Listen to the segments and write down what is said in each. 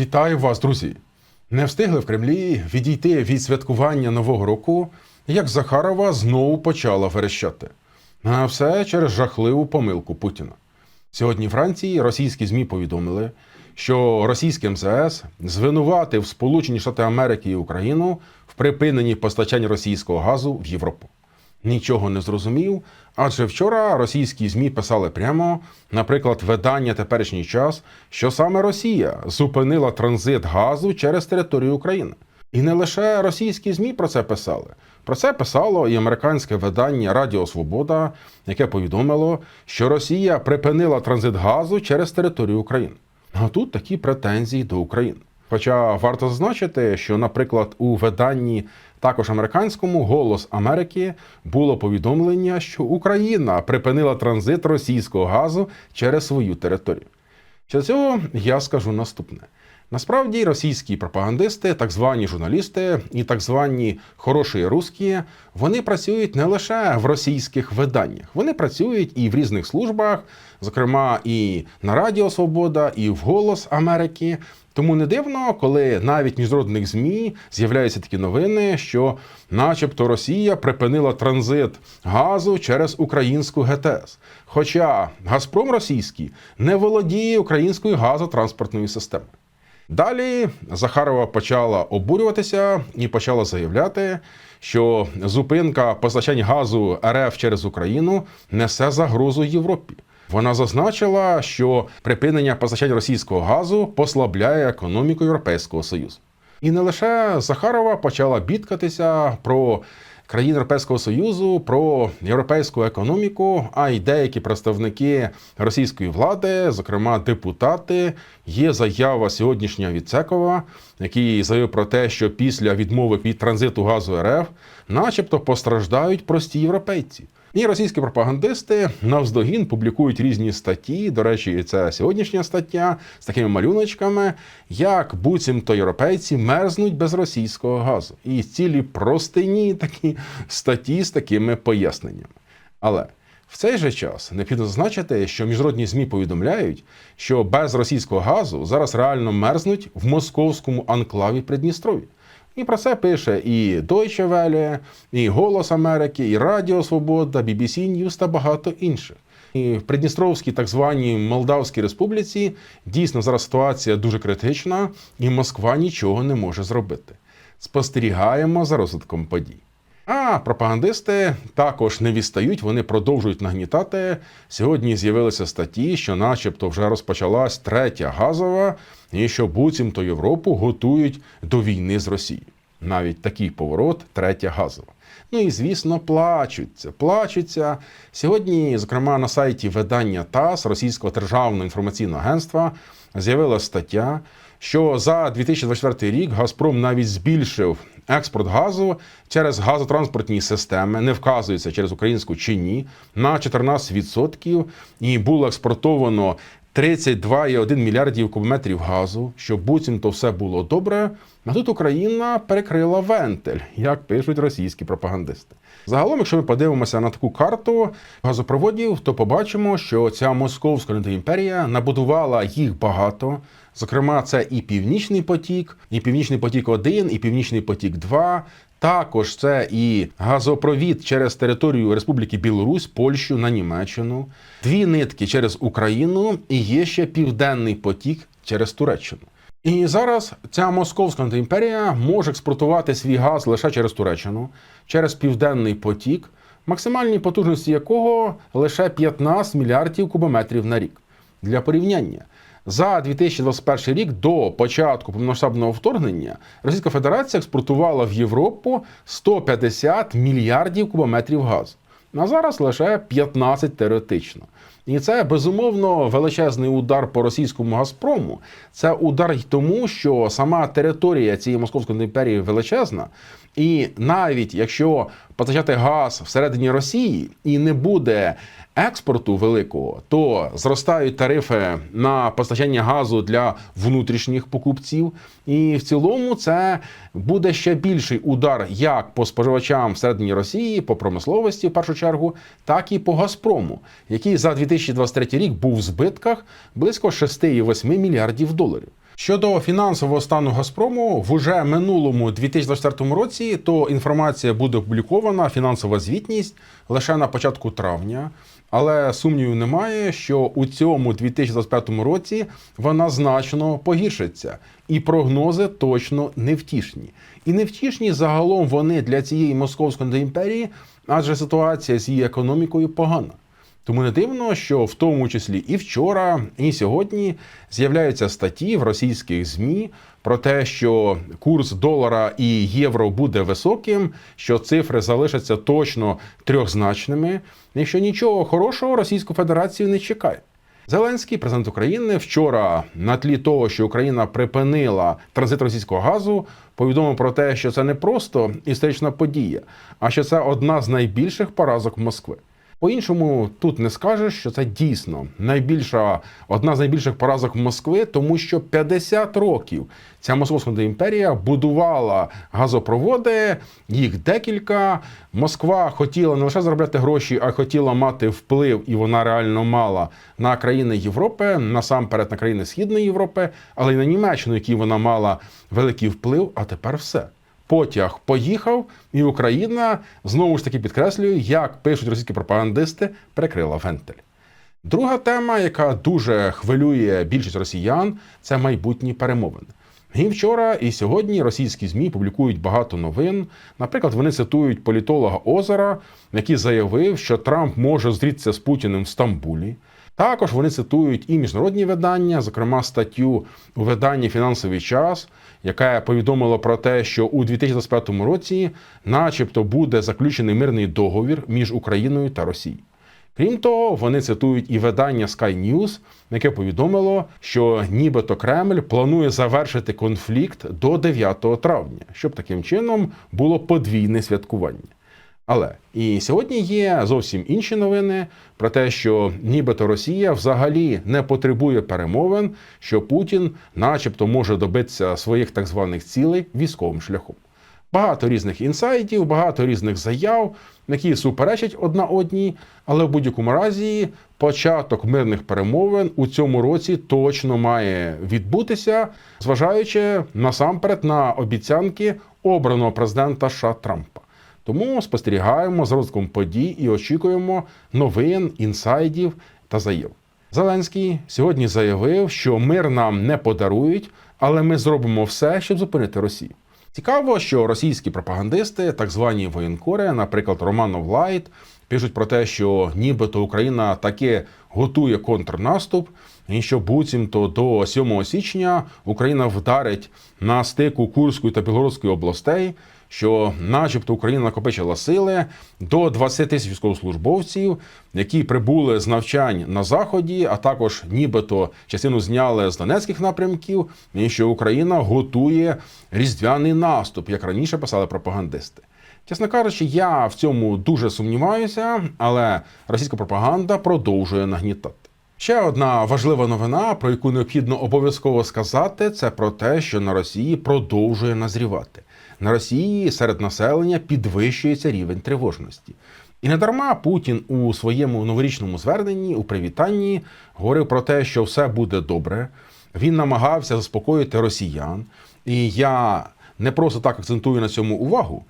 Вітаю вас, друзі! Не встигли в Кремлі відійти від святкування Нового року, як Захарова знову почала верещати. А все через жахливу помилку Путіна. Сьогодні Франції російські ЗМІ повідомили, що російський МЗС звинуватив Сполучені Штати Америки і Україну в припиненні постачання російського газу в Європу. Нічого не зрозумів, адже вчора російські ЗМІ писали прямо, наприклад, видання теперішній час, що саме Росія зупинила транзит газу через територію України. І не лише російські ЗМІ про це писали. Про це писало і американське видання Радіо Свобода, яке повідомило, що Росія припинила транзит газу через територію України. А тут такі претензії до України. Хоча варто зазначити, що, наприклад, у виданні також американському Голос Америки було повідомлення, що Україна припинила транзит російського газу через свою територію. Для цього я скажу наступне. Насправді російські пропагандисти, так звані журналісти і так звані хороші русські, вони працюють не лише в російських виданнях, вони працюють і в різних службах, зокрема і на Радіо Свобода, і в Голос Америки. Тому не дивно, коли навіть міжнародних ЗМІ з'являються такі новини, що, начебто, Росія припинила транзит газу через українську ГТС. Хоча Газпром російський не володіє українською газотранспортною системою. Далі Захарова почала обурюватися і почала заявляти, що зупинка постачання газу РФ через Україну несе загрозу Європі. Вона зазначила, що припинення постачання російського газу послабляє економіку Європейського Союзу. І не лише Захарова почала бідкатися про країн Європейського Союзу, про європейську економіку, а й деякі представники російської влади, зокрема депутати. Є заява сьогоднішня від Цекова, який заявив про те, що після відмови від транзиту газу РФ, начебто, постраждають прості європейці. І російські пропагандисти навздогін публікують різні статті. До речі, це сьогоднішня стаття з такими малюночками, як буцімто європейці мерзнуть без російського газу. І цілі простині такі статті з такими поясненнями. Але в цей же час необхідно зазначити, що міжнародні ЗМІ повідомляють, що без російського газу зараз реально мерзнуть в московському анклаві Придністров'я. І про це пише і Deutsche Welle, і Голос Америки, і Радіо Свобода, BBC News та багато інших. І в Придністровській так званій Молдавській Республіці дійсно зараз ситуація дуже критична, і Москва нічого не може зробити. Спостерігаємо за розвитком подій. А пропагандисти також не відстають, вони продовжують нагнітати. Сьогодні з'явилися статті, що, начебто, вже розпочалась третя газова, і що буцімто Європу готують до війни з Росією. Навіть такий поворот, третя газова. Ну і звісно, плачуться, плачуться. Сьогодні, зокрема, на сайті видання ТАСС Російського державного інформаційного агентства з'явилася стаття, що за 2024 рік Газпром навіть збільшив експорт газу через газотранспортні системи, не вказується через українську чи ні, на 14% і було експортовано 32,1 мільярдів кубометрів газу, щоб буцімто все було добре. А тут Україна перекрила вентиль, як пишуть російські пропагандисти. Загалом, якщо ми подивимося на таку карту газопроводів, то побачимо, що ця московська імперія набудувала їх багато. Зокрема, це і Північний потік, і Північний потік 1 і Північний потік 2 також це і газопровід через територію Республіки Білорусь, Польщу на Німеччину, дві нитки через Україну і є ще південний потік через Туреччину. І зараз ця московська імперія може експортувати свій газ лише через Туреччину, через південний потік, максимальні потужності якого лише 15 мільярдів кубометрів на рік. Для порівняння. За 2021 рік до початку повномасштабного вторгнення Російська Федерація експортувала в Європу 150 мільярдів кубометрів газу. А зараз лише 15 теоретично. І це безумовно величезний удар по російському Газпрому. Це удар й тому, що сама територія цієї московської імперії величезна. І навіть якщо постачати газ всередині Росії і не буде експорту великого, то зростають тарифи на постачання газу для внутрішніх покупців. І в цілому це буде ще більший удар як по споживачам всередині Росії, по промисловості в першу чергу, так і по Газпрому, який за 2023 рік був в збитках близько 6,8 мільярдів доларів. Щодо фінансового стану Газпрому, в уже минулому 2024 році то інформація буде опублікована, фінансова звітність лише на початку травня. Але сумнівів немає, що у цьому 2025 році вона значно погіршиться, і прогнози точно невтішні. І невтішні загалом вони для цієї московської імперії, адже ситуація з її економікою погана. Тому не дивно, що в тому числі і вчора, і сьогодні з'являються статті в російських ЗМІ про те, що курс долара і євро буде високим, що цифри залишаться точно трьохзначними, і що нічого хорошого Російську Федерацію не чекає. Зеленський, президент України, вчора на тлі того, що Україна припинила транзит російського газу, повідомив про те, що це не просто історична подія, а що це одна з найбільших поразок Москви. По-іншому тут не скажеш, що це дійсно найбільша одна з найбільших поразок Москви, тому що 50 років ця московська імперія будувала газопроводи, їх декілька. Москва хотіла не лише заробляти гроші, а хотіла мати вплив, і вона реально мала на країни Європи, насамперед на країни Східної Європи, але й на Німеччину, які вона мала великий вплив. А тепер все потяг поїхав, і Україна знову ж таки підкреслюю, як пишуть російські пропагандисти, перекрила вентиль. Друга тема, яка дуже хвилює більшість росіян, це майбутні перемовини. І вчора, і сьогодні російські змі публікують багато новин. Наприклад, вони цитують політолога Озера, який заявив, що Трамп може зустрітися з Путіним в Стамбулі. Також вони цитують і міжнародні видання, зокрема статтю у виданні Фінансовий час, яка повідомила про те, що у 2025 році, начебто, буде заключений мирний договір між Україною та Росією. Крім того, вони цитують і видання Sky News, яке повідомило, що нібито Кремль планує завершити конфлікт до 9 травня, щоб таким чином було подвійне святкування. Але і сьогодні є зовсім інші новини про те, що нібито Росія взагалі не потребує перемовин, що Путін, начебто, може добитися своїх так званих цілей військовим шляхом. Багато різних інсайдів, багато різних заяв, які суперечать одна одній, але в будь-якому разі початок мирних перемовин у цьому році точно має відбутися, зважаючи насамперед на обіцянки обраного президента США Трампа. Тому спостерігаємо за розвитком подій і очікуємо новин, інсайдів та заяв. Зеленський сьогодні заявив, що мир нам не подарують, але ми зробимо все, щоб зупинити Росію. Цікаво, що російські пропагандисти, так звані воєнкори, наприклад, Романов Лайт, пишуть про те, що нібито Україна таки готує контрнаступ, і що буцімто до 7 січня Україна вдарить на стику Курської та Білгородської областей що, начебто, Україна накопичила сили до 20 тисяч військовослужбовців, які прибули з навчань на заході, а також нібито частину зняли з донецьких напрямків, і що Україна готує різдвяний наступ, як раніше писали пропагандисти. Чесно кажучи, я в цьому дуже сумніваюся, але російська пропаганда продовжує нагнітати. Ще одна важлива новина, про яку необхідно обов'язково сказати, це про те, що на Росії продовжує назрівати на Росії серед населення підвищується рівень тривожності. І не дарма Путін у своєму новорічному зверненні у привітанні говорив про те, що все буде добре. Він намагався заспокоїти росіян. І я не просто так акцентую на цьому увагу.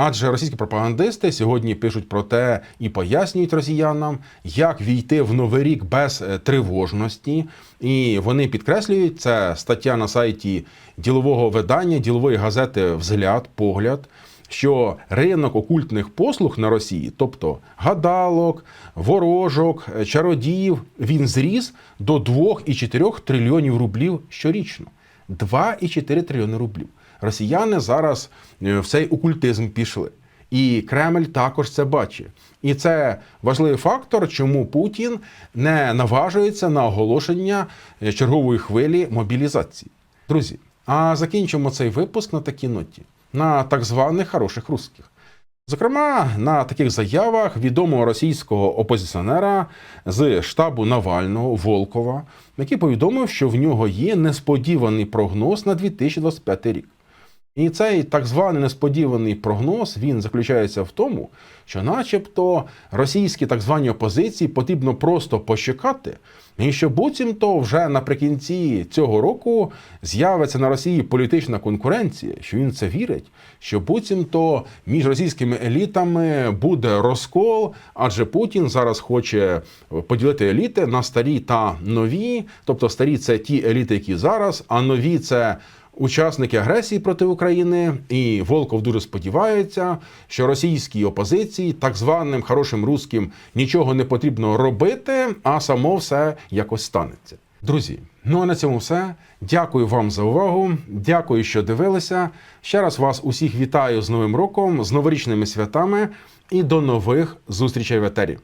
Адже російські пропагандисти сьогодні пишуть про те і пояснюють росіянам, як війти в новий рік без е, тривожності, і вони підкреслюють це стаття на сайті ділового видання, ділової газети Взгляд, погляд. Що ринок окультних послуг на Росії, тобто гадалок, ворожок, е, чародіїв, він зріс до 2,4 трильйонів рублів щорічно. 2,4 трильйони рублів росіяни зараз е, в цей окультизм пішли. І Кремль також це бачить. І це важливий фактор, чому Путін не наважується на оголошення е, чергової хвилі мобілізації. Друзі, а закінчимо цей випуск на такій ноті, на так званих хороших русських. Зокрема, на таких заявах відомого російського опозиціонера з штабу Навального Волкова, який повідомив, що в нього є несподіваний прогноз на 2025 рік. І цей так званий несподіваний прогноз він заключається в тому, що, начебто, російські так звані опозиції потрібно просто почекати, і що буцімто вже наприкінці цього року з'явиться на Росії політична конкуренція, що він це вірить, що буцімто між російськими елітами буде розкол, адже Путін зараз хоче поділити еліти на старі та нові. Тобто старі це ті еліти, які зараз, а нові це. Учасники агресії проти України і Волков дуже сподівається, що російській опозиції, так званим хорошим русським, нічого не потрібно робити, а само все якось станеться. Друзі, ну а на цьому все. Дякую вам за увагу. Дякую, що дивилися. Ще раз вас усіх вітаю з Новим роком, з новорічними святами і до нових зустрічей в етері.